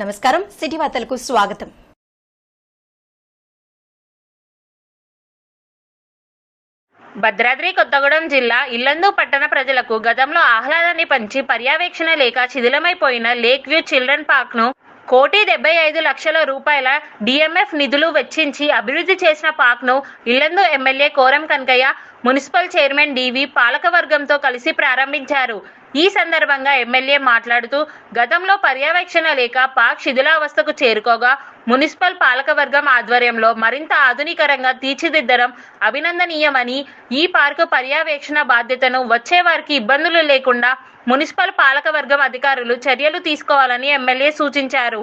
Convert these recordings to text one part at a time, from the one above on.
నమస్కారం. సిటీ వార్తలకు స్వాగతం. భద్రాద్రి కొత్తగూడెం జిల్లా ఇల్లందు పట్టణ ప్రజలకు గతంలో ఆహ్లాదాన్ని పంచి పర్యవేక్షణ లేక శిథిలమైపోయిన లేక్ వ్యూ చిల్డ్రన్ పార్క్ను కోటి డెబ్బై ఐదు లక్షల రూపాయల డిఎంఎఫ్ నిధులు వెచ్చించి అభివృద్ధి చేసిన పార్క్ను Yellandu MLA Koram Kanakaiah municipal chairman DV పాలకవర్గంతో కలిసి ప్రారంభించారు. ఈ సందర్భంగా ఎమ్మెల్యే మాట్లాడుతూ గతంలో పర్యవేక్షణ లేక పార్క్ శిథిలావస్థకు చేరుకోగా మున్సిపల్ పాలకవర్గం ఆధ్వర్యంలో మరింత ఆధునికరంగా తీర్చిదిద్దడం అభినందనీయమని ఈ పార్కు పర్యవేక్షణ బాధ్యతను వచ్చే వారికి ఇబ్బందులు లేకుండా మున్సిపల్ పాలకవర్గం అధికారులు చర్యలు తీసుకోవాలని ఎమ్మెల్యే సూచించారు.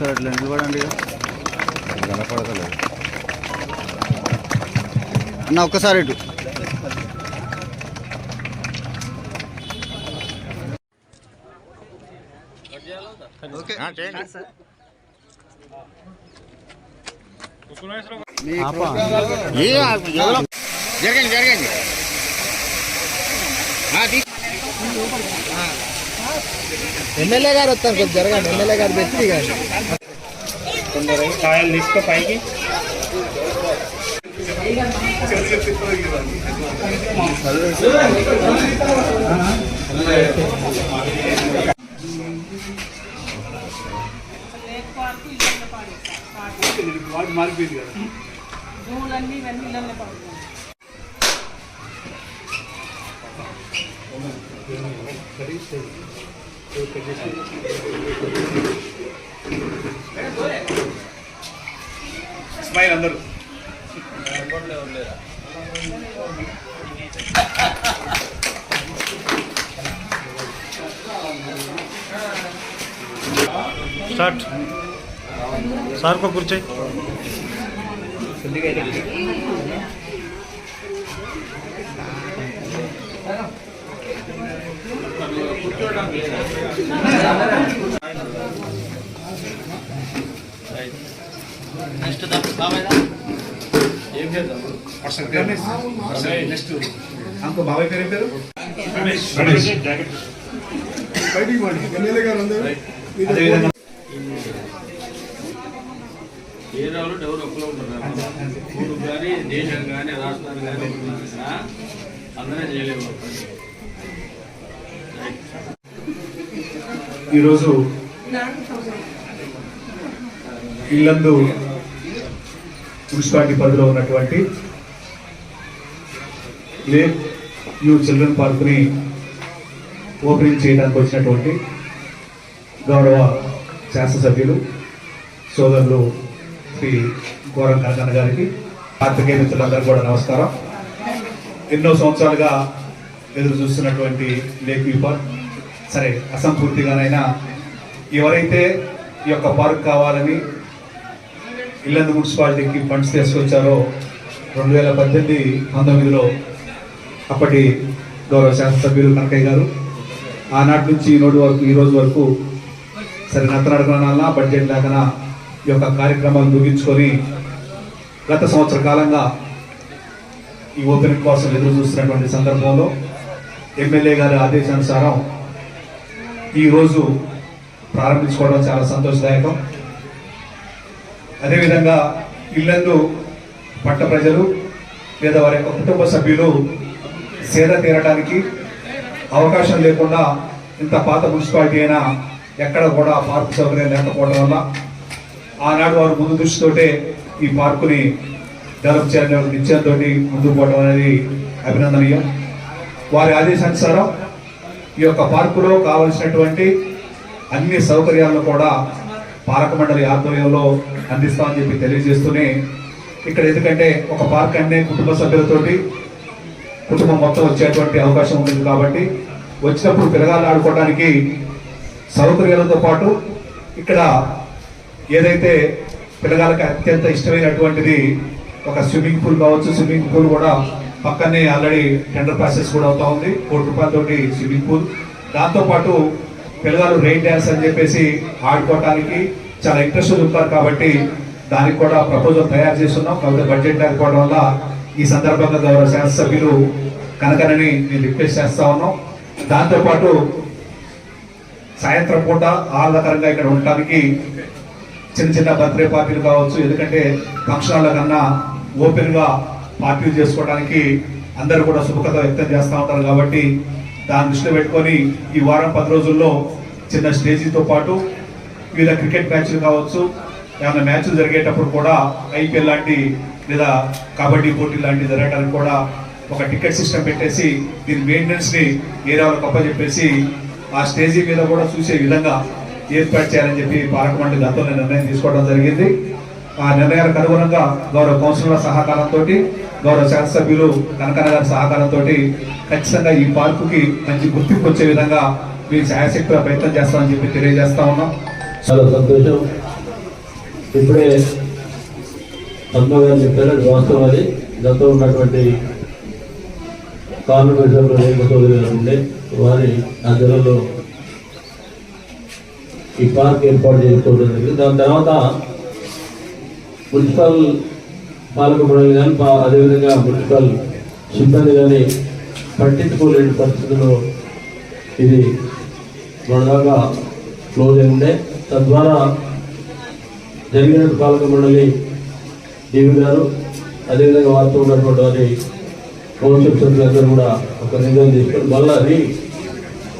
ఒక్క నిమిషం ఒక్క నిమిషం మేము వెళ్ళిపోతాం సార్ అట్లా నిలబడండి కనపడతలేదు అన్న ఒక్కసారి ఇటు జరగండి జరగండి. ఎమ్మెల్యే గారు వస్తారు కొంచెం జరగండి. ఎమ్మెల్యే గారు పెట్టి కానీ కాయలు తీసుకో పైకి. స్మైల్ అందరూ स्टार्ट सर को कुर्ची నెక్స్ట్ అంకో బాబాయ్ పేరు ఏం పేరు అదేవిధంగా ఎవరు ఒక్కలో ఉంటారు ఊరు కానీ దేశం కానీ రాష్ట్రాలు కానీ అందరే చేయలేము. ఈరోజు ఇల్లందు మున్సిపాలిటీ పరిధిలో ఉన్నటువంటి లేక్ యూ చిల్డ్రన్ పార్క్ని ఓపెనింగ్ చేయడానికి వచ్చినటువంటి గౌరవ శాసనసభ్యులు సోదరులు శ్రీ గౌరవ కనకన్న గారికి పాత్రికేయ మిత్రులందరికీ కూడా నమస్కారం. ఎన్నో సంవత్సరాలుగా ఎదురు చూస్తున్నటువంటి లేక్ వ్యూ పార్క్. సరే అసంపూర్తిగానైనా ఎవరైతే ఈ యొక్క పార్క్ కావాలని ఇల్లందు మున్సిపాలిటీకి ఫండ్స్ తీసుకొచ్చారో రెండు వేల పద్దెనిమిది పంతొమ్మిదిలో అప్పటి గౌరవ శాసనసభ్యులు కనకయ్య గారు ఆనాటి నుంచి ఈ రోజు వరకు ఈ రోజు వరకు సరే నత్తనడకనా బడ్జెట్ లేకనా ఈ యొక్క కార్యక్రమాలు ముగించుకొని గత సంవత్సర కాలంగా ఈ ఓపెనింగ్ కోసం ఎదురు చూస్తున్నటువంటి సందర్భంలో ఎమ్మెల్యే గారి ఆదేశానుసారం ఈరోజు ప్రారంభించుకోవడం చాలా సంతోషదాయకం. అదేవిధంగా ఇల్లందు పట్ట ప్రజలు లేదా వారి యొక్క కుటుంబ సభ్యులు సేద తీరడానికి అవకాశం లేకుండా ఇంత పాత మున్సిపాలిటీ అయినా ఎక్కడ కూడా పార్కు సౌకర్యం లేకపోవడం వల్ల ఆనాడు వారు ముందు దృష్టితోటే ఈ పార్కుని డెవలప్ చేయడం నిత్యంతో ముందుకు పోవడం అనేది అభినందనీయం. వారి ఆదేశానుసారం ఈ యొక్క పార్కులో కావలసినటువంటి అన్ని సౌకర్యాలను కూడా పాలక మండలి ఆధ్వర్యంలో అందిస్తామని చెప్పి తెలియజేస్తూనే ఇక్కడ ఎందుకంటే ఒక పార్క్ అనే కుటుంబ సభ్యులతోటి కుటుంబం మొత్తం వచ్చేటువంటి అవకాశం ఉంటుంది కాబట్టి వచ్చినప్పుడు పిల్లగాళ్ళు ఆడుకోవడానికి సౌకర్యాలతో పాటు ఇక్కడ ఏదైతే పిల్లగాళ్ళకి అత్యంత ఇష్టమైనటువంటిది ఒక స్విమ్మింగ్ పూల్ కావచ్చు స్విమ్మింగ్ పూల్ కూడా పక్కనే ఆల్రెడీ టెండర్ ప్రాసెస్ కూడా అవుతా ఉంది. కోటి రూపాయలతోటి స్విమ్మింగ్ పూల్. దాంతోపాటు పిల్లగాళ్ళు రెయిన్ డ్యాన్స్ అని చెప్పేసి ఆడుకోవటానికి చాలా ఇంట్రెస్ట్ చూపుతారు కాబట్టి దానికి కూడా ప్రపోజల్ తయారు చేస్తున్నాం. కాబట్టి బడ్జెట్ లేకపోవడం వల్ల ఈ సందర్భంగా గౌరవ శాసనసభ్యులు కనకనని నేను రిక్వెస్ట్ చేస్తా ఉన్నాం. దాంతోపాటు సాయంత్రం పూట ఆహ్లాదకరంగా ఇక్కడ ఉండటానికి చిన్న చిన్న బర్త్డే పార్టీలు కావచ్చు ఎందుకంటే ఫంక్షన్ కన్నా ఓపెన్గా పార్టీలు చేసుకోవడానికి అందరూ కూడా శుభకత వ్యక్తం చేస్తూ ఉంటారు కాబట్టి దాని దృష్టిలో పెట్టుకొని ఈ వారం పది రోజుల్లో చిన్న స్టేజీతో పాటు వివిధ క్రికెట్ మ్యాచ్లు కావచ్చు ఏమైనా మ్యాచ్లు జరిగేటప్పుడు కూడా ఐపీఎల్ లాంటి లేదా కబడ్డీ పోటీ లాంటివి జరగడానికి కూడా ఒక టికెట్ సిస్టమ్ పెట్టేసి దీని మెయింటెనెన్స్ని ఏరియాలో చెప్పేసి ఆ స్టేజీ మీద కూడా చూసే విధంగా ఏర్పాటు చేయాలని చెప్పి పాలక మండలి గతంలో నిర్ణయం తీసుకోవడం జరిగింది. ఆ నిర్ణయాలకు అనుగుణంగా గౌరవ కౌన్సిలర్ల సహకారంతో గౌరవ శాసనసభ్యులు కనకన్న గారి సహకారంతో ఖచ్చితంగా ఈ పార్కుకి మంచి గుర్తింపు వచ్చే విధంగా మీరు శాయశక్తిగా ప్రయత్నం చేస్తామని చెప్పి తెలియజేస్తా ఉన్నాం. చాలా సంతోషం. ఇప్పుడే అమ్మగారు చెప్పారు అది వాస్తవం అది గతంలో ఉన్నటువంటి కార్మిక సభ్యులు రేఖ చౌదరి గారు ఉండే వారి ఆధ్వర్యంలో ఈ పార్క్ ఏర్పాటు చేసుకోవడం జరిగింది. దాని తర్వాత మున్సిపల్ పాలక మండలి కానీ అదేవిధంగా మున్సిపల్ సిబ్బంది కానీ పట్టించుకోలేని పరిస్థితుల్లో ఇది మొన్నదాకా క్లోజ్ అయి ఉండే తద్వారా జరిగిన పాలక మండలి డివి గారు అదేవిధంగా వారితో ఉన్నటువంటి వారి కౌన్సిల్ సభ్యులందరూ కూడా ఒక నిర్ణయం తీసుకొని మళ్ళా అది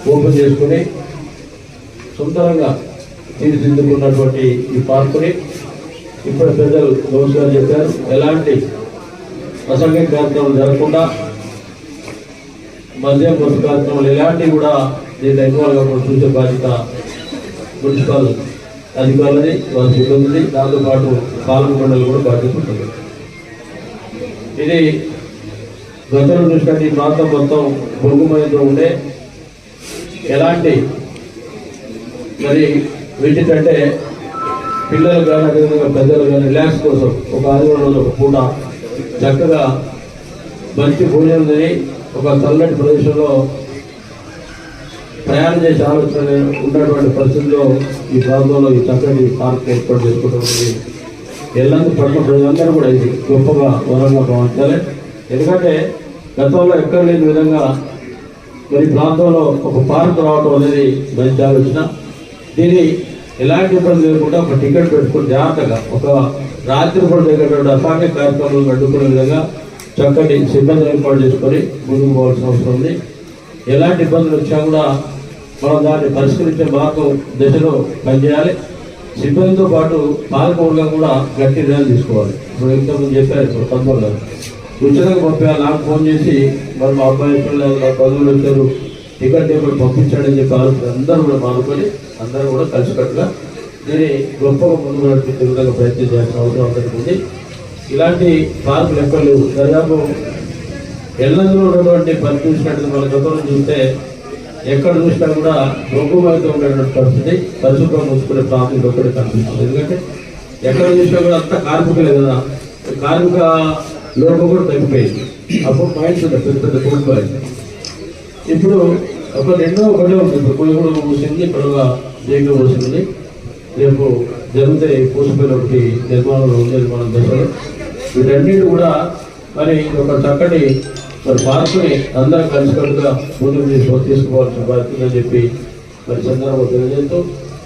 ఓపెన్ చేసుకుని సుందరంగా తీర్చిదిద్దుకున్నటువంటి ఈ పార్కుని ఇప్పుడు పెద్దలు గౌరవం చెప్పారు. ఎలాంటి అసంఖ్య కార్యక్రమాలు జరగకుండా మద్యం పొత్తు కార్యక్రమాలు ఎలాంటివి కూడా దీంట్లో ఎక్కువగా కాకుండా చూసే బాధ్యత మున్సిపల్ అధికారులది వారి సిబ్బందిది. దాంతోపాటు పాలక మండలి కూడా బాధ్యత ఉంటుంది. ఇది గతంలో చూసినట్టు ఈ ప్రాంతం మొత్తం పొరుగుమయంతో ఉండే ఎలాంటి మరి వీటికంటే పిల్లలు కానీ అదేవిధంగా పెద్దలు కానీ రిలాక్స్ కోసం ఒక ఆదివారం రోజు ఒక పూట చక్కగా మంచి భోజనం తిని ఒక చల్లటి ప్రదేశంలో ప్రయాణం చేసే ఆలోచన ఉన్నటువంటి పరిస్థితుల్లో ఈ ప్రాంతంలో ఈ చక్కటి పార్క్ ఏర్పాటు చేసుకోవడం ఎల్లందు పట్ల ప్రజలందరూ కూడా ఇది గొప్పగా వరంగా భావించాలి. ఎందుకంటే గతంలో ఎక్కడ లేని విధంగా మరి ప్రాంతంలో ఒక పార్క్ రావడం అనేది మంచి ఆలోచన. దీన్ని ఎలాంటి ఇబ్బంది లేకుండా ఒక టికెట్ పెట్టుకుని జాగ్రత్తగా ఒక రాత్రి పూట దగ్గర అసాంఘిక కార్యక్రమాలను అడ్డుకునే విధంగా చక్కటి సిబ్బంది ఏర్పాటు చేసుకొని ముందుకు పోవాల్సిన అవసరం ఉంది. ఎలాంటి ఇబ్బందులు వచ్చినా కూడా మనం దాన్ని పరిష్కరించే మార్గం దశలో పనిచేయాలి. సిబ్బందితో పాటు పాలకవర్గం కూడా గట్టి నిర్ణయాలు తీసుకోవాలి. ఇప్పుడు ఇంతకుముందు చెప్పారు ఇప్పుడు పంతొమ్మిది ఉచితంగా పంపించాలి. నాకు ఫోన్ చేసి మరి మా అబ్బాయి పిల్లలు మా బంధువులు వచ్చారు. టికెట్ టేబుల్ పంపించాడని చెప్పి ఆలోచన అందరూ కూడా మానుకొని అందరూ కూడా కలిసికట్టుగా దీన్ని గొప్పగా ముందు నడిపించే విధంగా ప్రయత్నం చేయాల్సిన అవసరం అందరికీ ఉంది ఇలాంటి పార్కులు ఎక్కడ లేవు. దాదాపు ఎల్లందులో ఉన్నటువంటి పని చూసినట్టు మన గతంలో చూస్తే ఎక్కడ చూసినా కూడా బొగ్గుమైతే ఉండేటువంటి పరిస్థితి పరిశుభ్రం ఉంచుకునే ప్రాంతం ఒక్కడే కనిపిస్తుంది. ఎందుకంటే ఎక్కడ చూసినా కూడా అంత కార్మికులే కదా. కార్మిక లోపం కూడా తగ్గిపోయింది అప్పుడు మైండ్స్ ఉండే పెద్ద పెద్ద కోల్పోయింది ఇప్పుడు ఒక రెండో ఒకటే ఉంది. ఇప్పుడు కోయగూడ మూసింది ఇప్పుడుగా జైలు మూసింది. రేపు జరిగితే పూసిపోయిన ఒకటి నిర్మాణంలో ఉంది నిర్మాణం దశలో వీటన్నిటి కూడా మరి ఒక చక్కటి మరి పార్కుని అందరం కలిసికట్టుగా ముందుకు తీసుకో తీసుకోవాల్సిన బాధ్యత అని చెప్పి మరి చంద్రబాబు తెలియజేస్తూ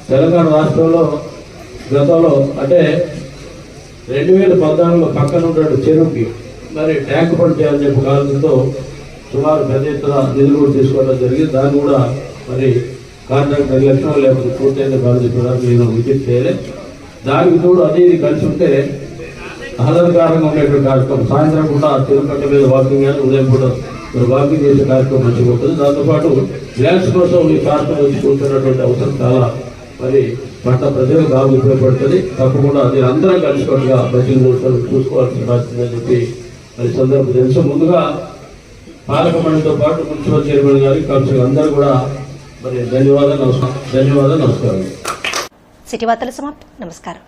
తెలంగాణ రాష్ట్రంలో గతంలో అంటే రెండు వేల పద్నాలుగులో పక్కన ఉన్నాడు చెరువుకి మరి ట్యాంక్ పని చేయాలని చెప్పి కారణంతో సుమారు పెద్ద ఎత్తున నిధులు కూడా తీసుకోవడం జరిగింది. దాన్ని కూడా మరి కాంట్రాక్ట్ నిర్లక్ష్యం లేకపోతే పూర్తయిన బాధ్యత చెప్పడానికి నేను విజిట్ చేయలే. దానికి తోడు అది ఇది కలిసి ఉంటే ఆహ్లాదకరంగా ఉండేటువంటి కార్యక్రమం. సాయంత్రం కూడా తిరుపతి మీద వాకింగ్ కానీ ఉదయం కూడా మరి వాకింగ్ చేసే కార్యక్రమం మంచిగా ఉంటుంది. దాంతోపాటు రిలాక్స్ కోసం ఈ కార్యక్రమం కూర్చున్నటువంటి అవసరం చాలా మరి పట్ట ప్రజలకు బాగా ఉపయోగపడుతుంది. తప్పకుండా దీని అందరం కలిసికట్టుగా ప్రజలు చూసుకోవాల్సిన బాధ్యత అని చెప్పి మరి సందర్భం తెలుసు. ముందుగా పాలకమండలితో పాటు మున్సిపల్ చైర్మన్ గారికి కౌన్సిలర్ అందరూ కూడా మరి ధన్యవాదాలు ధన్యవాదాలు నమస్కారం. సిటీ వార్తలు సమాప్తం. నమస్కారం.